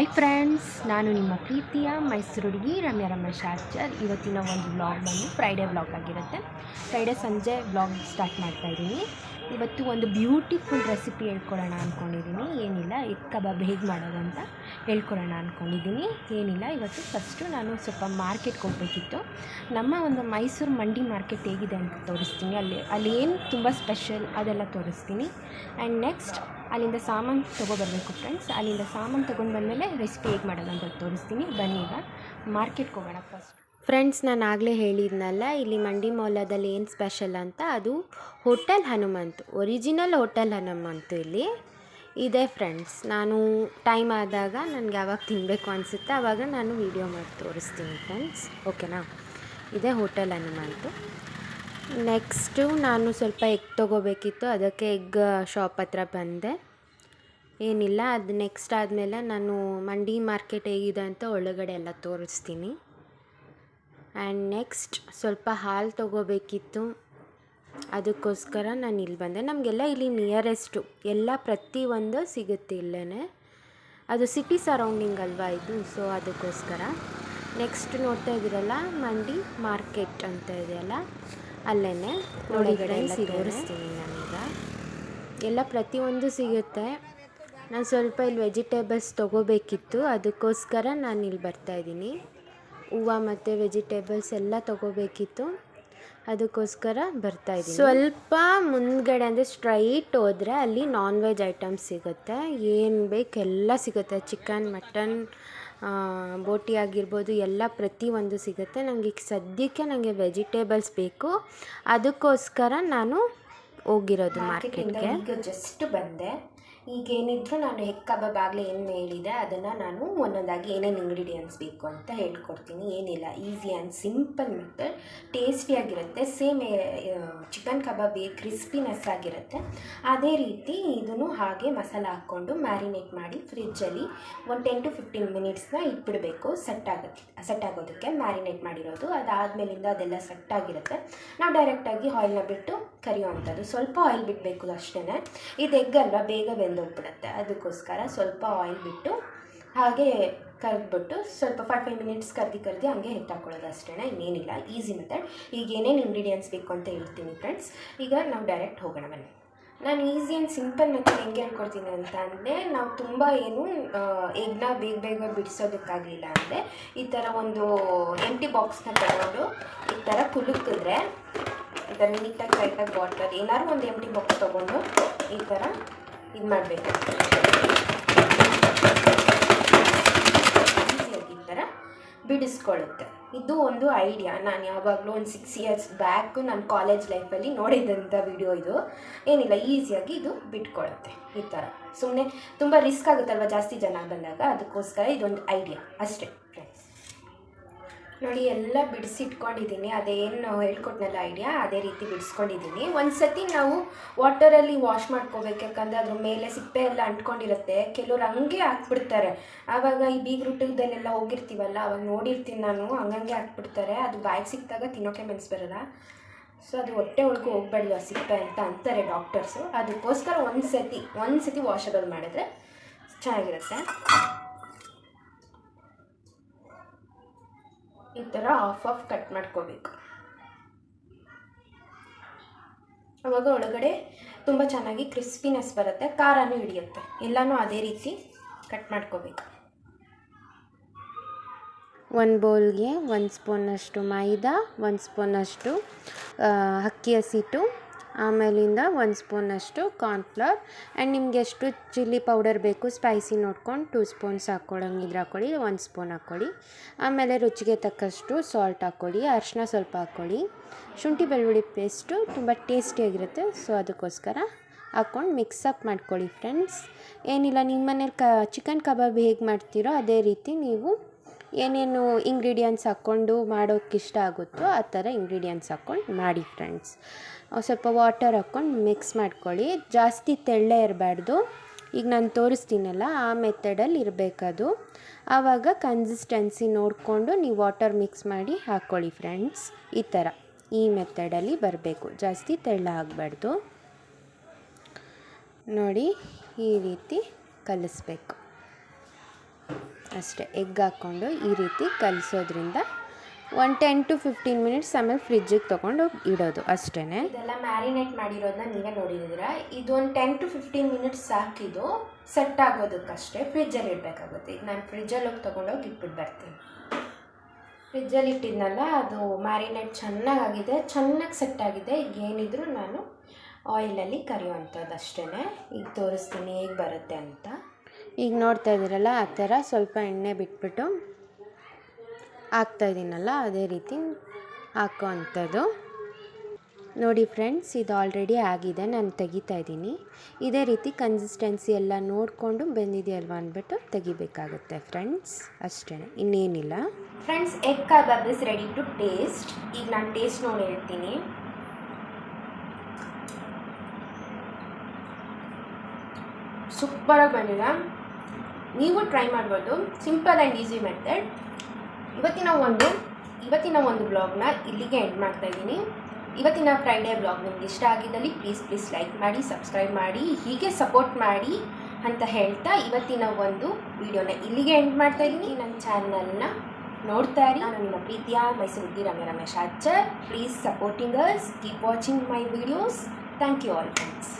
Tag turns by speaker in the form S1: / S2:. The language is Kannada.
S1: ಹಾಯ್ ಫ್ರೆಂಡ್ಸ್ ನಾನು ನಿಮ್ಮ ಪ್ರೀತಿಯ ಮೈಸೂರು ಹುಡುಗಿ ರಮ್ಯ ರಮೇಶ್ ಆಚಾರ್ ಇವತ್ತಿನ ಒಂದು ವ್ಲಾಗ್ ಬಂದು ಫ್ರೈಡೇ ವ್ಲಾಗ್ ಆಗಿರುತ್ತೆ. ಫ್ರೈಡೇ ಸಂಜೆ ವ್ಲಾಗ್ ಸ್ಟಾರ್ಟ್ ಮಾಡ್ತಾ ಇದ್ದೀನಿ. ಇವತ್ತು ಒಂದು ಬ್ಯೂಟಿಫುಲ್ ರೆಸಿಪಿ ಹೇಳ್ಕೊಡೋಣ ಅಂದ್ಕೊಂಡಿದ್ದೀನಿ ಏನಿಲ್ಲ ಎಗ್ ಕಬಾಬ್ ಹೇಗೆ ಮಾಡೋದು ಅಂತ ಹೇಳ್ಕೊಡೋಣ ಅಂದ್ಕೊಂಡಿದ್ದೀನಿ ಏನಿಲ್ಲ, ಇವತ್ತು ಫಸ್ಟು ನಾನು ಸ್ವಲ್ಪ ಮಾರ್ಕೆಟ್ಗೆ ಹೋಗಬೇಕಿತ್ತು. ನಮ್ಮ ಒಂದು ಮೈಸೂರು ಮಂಡಿ ಮಾರ್ಕೆಟ್ ಹೇಗಿದೆ ಅಂತ ತೋರಿಸ್ತೀನಿ. ಅಲ್ಲಿ ಅಲ್ಲಿ ಏನು ತುಂಬ ಸ್ಪೆಷಲ್ ಅದೆಲ್ಲ ತೋರಿಸ್ತೀನಿ. ಆ್ಯಂಡ್ ನೆಕ್ಸ್ಟ್ ಅಲ್ಲಿಂದ ಸಾಮಾನು ತೊಗೊಬರ್ಬೇಕು ಫ್ರೆಂಡ್ಸ್ ಅಲ್ಲಿಂದ ಸಾಮಾನು ತೊಗೊಂಡು ಬಂದಮೇಲೆ ರೆಸಿಪಿ ಹೇಗೆ ಮಾಡೋದು ಅಂತ ತೋರಿಸ್ತೀನಿ. ಬನ್ನಿ ಈಗ ಮಾರ್ಕೆಟ್ಗೆ ಹೋಗೋಣ ಫಸ್ಟ್ ಫ್ರೆಂಡ್ಸ್ ನಾನು ಆಗಲೇ ಹೇಳಿದ್ನಲ್ಲ, ಇಲ್ಲಿ ಮಂಡಿ ಮೌಲದಲ್ಲಿ ಏನು ಸ್ಪೆಷಲ್ ಅಂತ? ಅದು hotel Hanumanth original hotel Hanumanthu ಇಲ್ಲಿ ಇದೆ ಫ್ರೆಂಡ್ಸ್ ನಾನು ಟೈಮ್ ಆದಾಗ ನನಗೆ ಯಾವಾಗ ತಿನ್ನಬೇಕು ಅನಿಸುತ್ತೆ ಆವಾಗ ನಾನು ವೀಡಿಯೋ ಮಾಡಿ ತೋರಿಸ್ತೀನಿ ಫ್ರೆಂಡ್ಸ್ ಓಕೆನಾ ಇದೇ ಹೋಟೆಲ್ ಹನುಮಂತು. ನೆಕ್ಸ್ಟು ನಾನು ಸ್ವಲ್ಪ ಎಗ್ ತೊಗೋಬೇಕಿತ್ತು, ಅದಕ್ಕೆ ಎಗ್ ಶಾಪ್ ಹತ್ರ ಬಂದೆ. ಏನಿಲ್ಲ, ಅದು ನೆಕ್ಸ್ಟ್ ಆದಮೇಲೆ ನಾನು ಮಂಡಿ ಮಾರ್ಕೆಟ್ ಹೇಗಿದೆ ಅಂತ ಒಳಗಡೆ ಎಲ್ಲ ತೋರಿಸ್ತೀನಿ. ಆ್ಯಂಡ್ ನೆಕ್ಸ್ಟ್ ಸ್ವಲ್ಪ ಹಾಲು ತೊಗೋಬೇಕಿತ್ತು, ಅದಕ್ಕೋಸ್ಕರ ನಾನು ಇಲ್ಲಿ ಬಂದೆ. ನಮಗೆಲ್ಲ ಇಲ್ಲಿ ನಿಯರೆಸ್ಟು ಎಲ್ಲ ಪ್ರತಿಯೊಂದು ಸಿಗುತ್ತೆ ಇಲ್ಲೇ ಅದು ಸಿಟಿ ಸರೌಂಡಿಂಗ್ ಅಲ್ವಾ ಇದು ಸೊ ಅದಕ್ಕೋಸ್ಕರ. ನೆಕ್ಸ್ಟ್ ನೋಡ್ತಾ ಇದ್ದೀರಲ್ಲ ಮಂಡಿ ಮಾರ್ಕೆಟ್ ಅಂತ ಇದೆಯಲ್ಲ? ಅಲ್ಲೇ ನೋಡಿ ಫ್ರೆಂಡ್ಸ್ ತೋರಿಸ್ತೀನಿ ನಾನೀಗ. ಎಲ್ಲ ಪ್ರತಿಯೊಂದು ಸಿಗುತ್ತೆ. ನಾನು ಸ್ವಲ್ಪ ಇಲ್ಲಿ ವೆಜಿಟೇಬಲ್ಸ್ ತೊಗೋಬೇಕಿತ್ತು. ಅದಕ್ಕೋಸ್ಕರ ನಾನು ಇಲ್ಲಿ ಬರ್ತಾಯಿದ್ದೀನಿ ಹೂವು ಮತ್ತು ವೆಜಿಟೇಬಲ್ಸ್ ಎಲ್ಲ ತೊಗೋಬೇಕಿತ್ತು. ಅದಕ್ಕೋಸ್ಕರ ಬರ್ತಾಯಿದ್ದೀನಿ ಸ್ವಲ್ಪ ಮುಂದ್ಗಡೆ ಅಂದರೆ ಸ್ಟ್ರೈಟ್ ಹೋದರೆ ಅಲ್ಲಿ ನಾನ್ ವೆಜ್ ಐಟಮ್ಸ್ ಸಿಗುತ್ತೆ. ಏನು ಬೇಕು ಎಲ್ಲ ಸಿಗುತ್ತೆ. ಚಿಕನ್ ಮಟನ್ ಬೋಟಿ ಆಗಿರ್ಬೋದು ಎಲ್ಲ ಪ್ರತಿಯೊಂದು ಸಿಗುತ್ತೆ. ನನಗೆ ಈಗ ಸದ್ಯಕ್ಕೆ ನನಗೆ ವೆಜಿಟೇಬಲ್ಸ್ ಬೇಕು. ಅದಕ್ಕೋಸ್ಕರ ನಾನು ಹೋಗಿರೋದು ಮಾರ್ಕೆಟ್ಗೆ. ಜಸ್ಟ್ ಬಂದೆ. ಈಗೇನಿದ್ರು ನಾನು ಹೆಕ್ ಕಬಾಬ್ ಆಗಲಿ ಏನು ಹೇಳಿದೆ, ಅದನ್ನು ನಾನು ಒಂದೊಂದಾಗಿ ಏನೇನು ಇಂಗ್ರೀಡಿಯೆಂಟ್ಸ್ ಬೇಕು ಅಂತ ಹೇಳ್ಕೊಡ್ತೀನಿ. ಏನಿಲ್ಲ ಈಸಿ ಆ್ಯಂಡ್ ಸಿಂಪಲ್ ಮೆಥಡ್ ಟೇಸ್ಟಿಯಾಗಿರುತ್ತೆ ಸೇಮ್ ಚಿಕನ್ ಕಬಾಬ್ ಕ್ರಿಸ್ಪಿನೆಸ್ ಆಗಿರುತ್ತೆ. ಅದೇ ರೀತಿ ಇದನ್ನು ಹಾಗೆ ಮಸಾಲ ಹಾಕ್ಕೊಂಡು ಮ್ಯಾರಿನೇಟ್ ಮಾಡಿ ಫ್ರಿಜ್ಜಲ್ಲಿ ಒಂದು ಟೆನ್ ಟು ಫಿಫ್ಟೀನ್ ಮಿನಿಟ್ಸ್ನ ಇಟ್ಬಿಡಬೇಕು. ಸೆಟ್ ಆಗುತ್ತೆ ಸೆಟ್ ಆಗೋದಕ್ಕೆ ಮ್ಯಾರಿನೇಟ್ ಮಾಡಿರೋದು. ಅದಾದಮೇಲಿಂದ ಅದೆಲ್ಲ ಸೆಟ್ ಆಗಿರುತ್ತೆ. ನಾವು ಡೈರೆಕ್ಟಾಗಿ ಆಯಿಲ್ನ ಬಿಟ್ಟು ಕರಿಯುವಂಥದ್ದು. ಸ್ವಲ್ಪ ಆಯಿಲ್ ಬಿಡಬೇಕು ಅಷ್ಟೇ ಇದು ಎಗ್ ಅಲ್ವಾ, ಬೇಗ ಬೆಂದೋಗ್ಬಿಡುತ್ತೆ ಅದಕ್ಕೋಸ್ಕರ ಸ್ವಲ್ಪ ಆಯಿಲ್ ಬಿಟ್ಟು ಹಾಗೆ ಕರೆದ್ಬಿಟ್ಟು ಸ್ವಲ್ಪ ಫೈವ್ ಫೈವ್ ಮಿನಿಟ್ಸ್ ಕರ್ದಿ, ಕರ್ದು ಹಂಗೆ ಎತ್ತಾಕೊಳ್ಳೋದು ಅಷ್ಟೇ ಇನ್ನೇನಿಲ್ಲ. ಈಸಿ ಮೆಥಡ್ ಈಗ ಏನೇನು ಇಂಗ್ರೀಡಿಯೆಂಟ್ಸ್ ಬೇಕು ಅಂತ ಹೇಳ್ತೀನಿ ಫ್ರೆಂಡ್ಸ್ ಈಗ ನಾವು ಡೈರೆಕ್ಟ್ ಹೋಗೋಣ ಬನ್ನಿ. ನಾನು ಈಸಿ ಆ್ಯಂಡ್ ಸಿಂಪಲ್ ಮೆಥಡ್ ಹೆಂಗೆ ಹೇಳ್ಕೊಡ್ತೀನಿ ಅಂತ ಅಂದರೆ, ನಾವು ತುಂಬ ಏನು ಎಗ್ನ ಬೇಗ ಬೇಗ ಬಿಡಿಸೋದಕ್ಕಾಗಲಿಲ್ಲ ಅಂದರೆ, ಈ ಥರ ಒಂದು ಎಂಟಿ ಬಾಕ್ಸ್ನ ತಗೊಂಡು ಈ ಥರ ಕುಲುಕಿದ್ರೆ ಈ ಥರ ನೀಟಾಗಿ ಕರೆಕ್ಟಾಗಿ ಬಾಟ್ಲಲ್ಲಿ ಏನಾದ್ರು ಒಂದು ಎಂಟಿ ಬಾಕ್ಸ್ ತೊಗೊಂಡು ಈ ಥರ ಇದು ಮಾಡಬೇಕು. ಈಸಿಯಾಗಿ ಈ ಥರ ಬಿಡಿಸ್ಕೊಳ್ಳುತ್ತೆ. ಇದು ಒಂದು ಐಡಿಯಾ ನಾನು ಯಾವಾಗಲೂ ಒಂದು ಸಿಕ್ಸ್ ಇಯರ್ಸ್ ಬ್ಯಾಕ್ ನನ್ನ ಕಾಲೇಜ್ ಲೈಫಲ್ಲಿ ನೋಡಿದಂಥ ವಿಡಿಯೋ ಇದು. ಏನಿಲ್ಲ ಈಸಿಯಾಗಿ ಇದು ಬಿಟ್ಕೊಳ್ಳುತ್ತೆ ಈ ಥರ ಸುಮ್ಮನೆ ತುಂಬ ರಿಸ್ಕ್ ಆಗುತ್ತಲ್ವ ಜಾಸ್ತಿ ಜನ ಬಂದಾಗ? ಅದಕ್ಕೋಸ್ಕರ ಇದೊಂದು ಐಡಿಯಾ ಅಷ್ಟೇ. ನೋಡಿ, ಎಲ್ಲ ಬಿಡಿಸಿಟ್ಕೊಂಡಿದ್ದೀನಿ. ಅದೇನು ಹೇಳ್ಕೊಟ್ನಲ್ಲ ಐಡಿಯಾ ಅದೇ ರೀತಿ ಬಿಡಿಸ್ಕೊಂಡಿದ್ದೀನಿ. ಒಂದು ಸತಿ ನಾವು ವಾಟರಲ್ಲಿ ವಾಶ್ ಮಾಡ್ಕೋಬೇಕು, ಯಾಕಂದರೆ ಅದ್ರ ಮೇಲೆ ಸಿಪ್ಪೆ ಎಲ್ಲ ಅಂಟ್ಕೊಂಡಿರುತ್ತೆ. ಕೆಲವ್ರು ಹಂಗೆ ಹಾಕ್ಬಿಡ್ತಾರೆ. ಆವಾಗ ಈ ಬೀಗ್ ರುಟ್ಟದಲ್ಲೆಲ್ಲ ಹೋಗಿರ್ತೀವಲ್ಲ, ಅವಾಗ ನೋಡಿರ್ತೀನಿ ನಾನು, ಹಂಗಂಗೆ ಹಾಕ್ಬಿಡ್ತಾರೆ. ಅದು ಬಾಯಿಗೆ ಸಿಕ್ಕಿದಾಗ ತಿನ್ನೋಕೆ ಮನ್ಸು ಬರಲ್ಲ. ಸೊ ಅದು ಹೊಟ್ಟೆ ಒಳಗೂ ಹೋಗ್ಬಾರ್ದು ಆ ಸಿಪ್ಪೆ ಅಂತ ಅಂತಾರೆ ಡಾಕ್ಟರ್ಸು ಅದಕ್ಕೋಸ್ಕರ ಒಂದು ಸತಿ ಒಂದು ಸತಿ ವಾಷಬಲ್ ಮಾಡಿದ್ರೆ ಚೆನ್ನಾಗಿರುತ್ತೆ. ಈ ಥರ ಆಫ್ ಆಫ್ ಕಟ್ ಮಾಡ್ಕೋಬೇಕು. ಅವಾಗ ಒಳಗಡೆ ತುಂಬ ಚೆನ್ನಾಗಿ ಕ್ರಿಸ್ಪಿನೆಸ್ ಬರುತ್ತೆ, ಖಾರನೂ ಹಿಡಿಯುತ್ತೆ. ಎಲ್ಲನೂ ಅದೇ ರೀತಿ ಕಟ್ ಮಾಡ್ಕೋಬೇಕು. ಒಂದು ಬೌಲ್ಗೆ ಒಂದು ಸ್ಪೂನಷ್ಟು ಮೈದಾ ಒಂದು ಸ್ಪೂನಷ್ಟು ಅಕ್ಕಿ ಹಸಿಟ್ಟು ಆಮೇಲಿಂದ ಒಂದು ಸ್ಪೂನಷ್ಟು ಕಾರ್ನ್ಫ್ಲವರ್ ಆ್ಯಂಡ್ ನಿಮ್ಗೆ ಎಷ್ಟು ಚಿಲ್ಲಿ ಪೌಡರ್ ಬೇಕು ಸ್ಪೈಸಿ ನೋಡ್ಕೊಂಡು ಟೂ ಸ್ಪೂನ್ಸ್ ಹಾಕ್ಕೊಳಂಗಿದ್ರೆ ಹಾಕ್ಕೊಳ್ಳಿ ಒಂದು ಸ್ಪೂನ್ ಹಾಕ್ಕೊಳ್ಳಿ. ಆಮೇಲೆ ರುಚಿಗೆ ತಕ್ಕಷ್ಟು ಸಾಲ್ಟ್ ಹಾಕ್ಕೊಳ್ಳಿ, ಅರಿಶಿನ ಸ್ವಲ್ಪ ಹಾಕ್ಕೊಳ್ಳಿ. ಶುಂಠಿ ಬೆಳ್ಳುಳ್ಳಿ ಪೇಸ್ಟು ತುಂಬ ಟೇಸ್ಟಿಯಾಗಿರುತ್ತೆ ಸೊ ಅದಕ್ಕೋಸ್ಕರ ಹಾಕ್ಕೊಂಡು ಮಿಕ್ಸಪ್ ಮಾಡ್ಕೊಳ್ಳಿ ಫ್ರೆಂಡ್ಸ್ ಏನಿಲ್ಲ ನಿಮ್ಮ ಮನೇಲಿ ಕ ಚಿಕನ್ ಕಬಾಬ್ ಹೇಗೆ ಮಾಡ್ತೀರೋ ಅದೇ ರೀತಿ ನೀವು ಏನೇನು ಇಂಗ್ರೀಡಿಯೆಂಟ್ಸ್ ಹಾಕ್ಕೊಂಡು ಮಾಡೋಕ್ಕೆ ಇಷ್ಟ ಆಗುತ್ತೋ ಆ ಥರ ಇಂಗ್ರೀಡಿಯೆಂಟ್ಸ್ ಹಾಕ್ಕೊಂಡು ಮಾಡಿ ಫ್ರೆಂಡ್ಸ್ ಸ್ವಲ್ಪ ವಾಟರ್ ಹಾಕ್ಕೊಂಡು ಮಿಕ್ಸ್ ಮಾಡ್ಕೊಳ್ಳಿ. ಜಾಸ್ತಿ ತೆಳ್ಳೆ ಇರಬಾರ್ದು. ಈಗ ನಾನು ತೋರಿಸ್ತೀನಲ್ಲ, ಆ ಮೆಥಡಲ್ಲಿ ಇರಬೇಕದು. ಆವಾಗ ಕನ್ಸಿಸ್ಟೆನ್ಸಿ ನೋಡಿಕೊಂಡು ನೀವು ವಾಟರ್ ಮಿಕ್ಸ್ ಮಾಡಿ ಹಾಕ್ಕೊಳ್ಳಿ ಫ್ರೆಂಡ್ಸ್ ಈ ಥರ ಈ ಮೆಥಡಲ್ಲಿ ಬರಬೇಕು. ಜಾಸ್ತಿ ತೆಳ್ಳ ಆಗಬಾರ್ದು. ನೋಡಿ, ಈ ರೀತಿ ಕಲಿಸ್ಬೇಕು.
S2: ಅಷ್ಟೇ ಎಗ್ ಹಾಕ್ಕೊಂಡು ಈ ರೀತಿ ಕಲಿಸೋದ್ರಿಂದ one ten to fifteen minutes ಆಮೇಲೆ ಫ್ರಿಜ್ಜಿಗೆ ತೊಗೊಂಡು ಇಡೋದು ಅಷ್ಟೇ
S1: ಇದೆಲ್ಲ ಮ್ಯಾರಿನೇಟ್ ಮಾಡಿರೋದನ್ನ ನೀವೇ ನೋಡಿದ್ದೀರಾ? ಇದು ಒಂದು ಟೆನ್ ಟು ಫಿಫ್ಟೀನ್ ಮಿನಿಟ್ಸ್ ಹಾಕಿದ್ದು ಸೆಟ್ ಆಗೋದಕ್ಕಷ್ಟೇ ಫ್ರಿಜ್ಜಲ್ಲಿ ಇಡಬೇಕಾಗುತ್ತೆ. ಈಗ ನಾನು ಫ್ರಿಜ್ಜಲ್ಲಿ ಹೋಗಿ ತೊಗೊಂಡೋಗಿ ಇಟ್ಬಿಟ್ಟು ಬರ್ತೀನಿ. ಫ್ರಿಜ್ಜಲ್ಲಿ ಇಟ್ಟಿದ್ನಲ್ಲ, ಅದು ಮ್ಯಾರಿನೇಟ್ ಚೆನ್ನಾಗಾಗಿದೆ. ಚೆನ್ನಾಗಿ ಸೆಟ್ ಆಗಿದೆ. ಈಗ ಏನಿದ್ರು ನಾನು ಆಯಿಲಲ್ಲಿ ಕರಿಯುವಂಥದ್ದು ಅಷ್ಟೇ ಈಗ ತೋರಿಸ್ತೀನಿ ಹೇಗೆ ಬರುತ್ತೆ ಅಂತ.
S2: ಈಗ ನೋಡ್ತಾ ಇದ್ದೀರಲ್ಲ, ಆ ಥರ ಸ್ವಲ್ಪ ಎಣ್ಣೆ ಬಿಟ್ಬಿಟ್ಟು ಹಾಕ್ತಾಯಿದ್ದೀನಲ್ಲ, ಅದೇ ರೀತಿ ಹಾಕೋ ಅಂಥದ್ದು. ನೋಡಿ ಫ್ರೆಂಡ್ಸ್, ಇದು ಆಲ್ರೆಡಿ ಆಗಿದೆ, ನಾನು ತೆಗಿತಾ ಇದ್ದೀನಿ. ಇದೇ ರೀತಿ ಕನ್ಸಿಸ್ಟೆನ್ಸಿ ಎಲ್ಲ ನೋಡಿಕೊಂಡು ಬೆಂದಿದೆಯಲ್ವ ಅಂದ್ಬಿಟ್ಟು ತೆಗಿಬೇಕಾಗುತ್ತೆ ಫ್ರೆಂಡ್ಸ್. ಅಷ್ಟೇ, ಇನ್ನೇನಿಲ್ಲ.
S1: Friends egg kebab is ready to taste ಈಗ ನಾನು ಟೇಸ್ಟ್ ನೋಡಿ ಹೇಳ್ತೀನಿ. ಸೂಪರಾಗಿ ಬಂದಿದೆ. ನೀವು ಟ್ರೈ ಮಾಡ್ಬೋದು. ಸಿಂಪಲ್ ಆ್ಯಂಡ್ ಈಸಿ ಮೆಥಡ್ ಇವತ್ತಿನ ಒಂದು ಇವತ್ತಿನ ಒಂದು ಬ್ಲಾಗ್ನ ಇಲ್ಲಿಗೆ ಎಂಡ್ ಮಾಡ್ತಾ ಇದ್ದೀನಿ. ಇವತ್ತಿನ ಫ್ರೈಡೇ ಬ್ಲಾಗ್ ನಿಮ್ಗೆ ಇಷ್ಟ ಆಗಿದ್ದಲ್ಲಿ ಪ್ಲೀಸ್ ಪ್ಲೀಸ್ ಲೈಕ್ ಮಾಡಿ ಸಬ್ಸ್ಕ್ರೈಬ್ ಮಾಡಿ, ಹೀಗೆ ಸಪೋರ್ಟ್ ಮಾಡಿ ಅಂತ ಹೇಳ್ತಾ ಇವತ್ತಿನ ಒಂದು ವಿಡಿಯೋನ ಇಲ್ಲಿಗೆ ಎಂಡ್ ಮಾಡ್ತಾ ಇದ್ದೀನಿ. ನನ್ನ ಚಾನಲ್ನ ನೋಡ್ತಾ ಇರಿ. ನಾನು ನಿಮ್ಮ ಪ್ರೀತಿಯ Mysuru Ramya Ramesh Achar please supporting us keep watching my videos thank you all friends